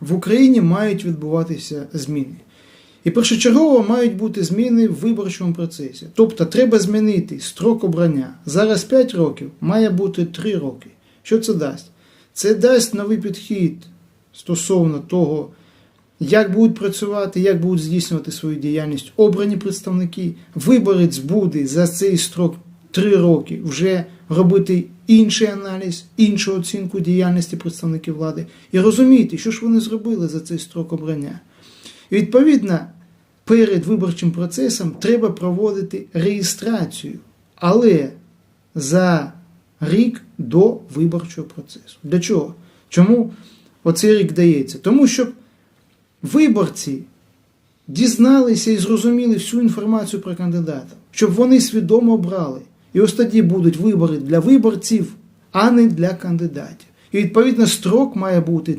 в Україні мають відбуватися зміни. І першочергово мають бути зміни в виборчому процесі. Тобто треба змінити строк обрання. Зараз 5 років, має бути 3 роки. Що це дасть? Це дасть новий підхід стосовно того, як будуть працювати, як будуть здійснювати свою діяльність обрані представники. Виборець буде за цей строк 3 роки вже робити інший аналіз, іншу оцінку діяльності представників влади і розуміти, що ж вони зробили за цей строк обрання. І відповідно, перед виборчим процесом треба проводити реєстрацію, але за рік до виборчого процесу. Для чого? Чому оцей рік дається? Тому щоб виборці дізналися і зрозуміли всю інформацію про кандидата, щоб вони свідомо обрали. І ось тоді будуть вибори для виборців, а не для кандидатів. І відповідно строк має бути